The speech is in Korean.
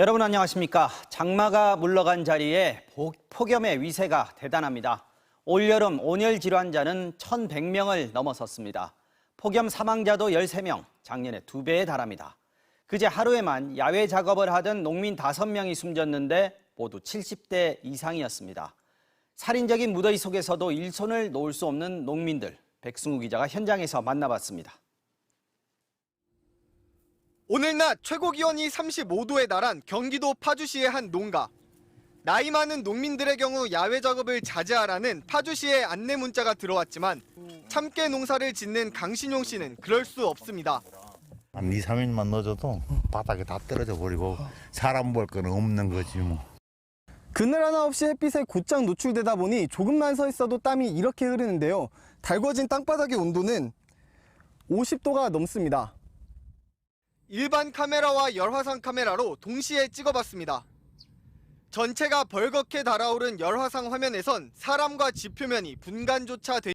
여러분 안녕하십니까? 장마가 물러간 자리에 복- 폭염의 위세가 대단합니다. 올여름 온열 질환자는 1,100명을 넘어섰습니다. 폭염 사망자도 13명, 작년에 두 배에 달합니다. 그제 하루에만 야외 작업을 하던 농민 5명이 숨졌는데 모두 70대 이상이었습니다. 살인적인 무더위 속에서도 일손을 놓을 수 없는 농민들, 백승우 기자가 현장에서 만나봤습니다. 오늘 낮 최고 기온이 35도에 달한 경기도 파주시의 한 농가. 나이 많은 농민들의 경우 야외 작업을 자제하라는 파주시의 안내 문자가 들어왔지만 참깨 농사를 짓는 강신용 씨는 그럴 수 없습니다. 한 2, 3일만 넣어줘도 바닥에 다 떨어져 버리고 사람 볼 거는 없는 거지 뭐. 그늘 하나 없이 햇빛에 곧장 노출되다 보니 조금만 서 있어도 땀이 이렇게 흐르는데요. 달궈진 땅바닥의 온도는 50도가 넘습니다. 일반 카메라와 열화상 카메라로 동시에 찍어봤습니다. 전체가 벌겋게 달아오른 열화상 화면에선 사람과 지표면이 분간조차 되지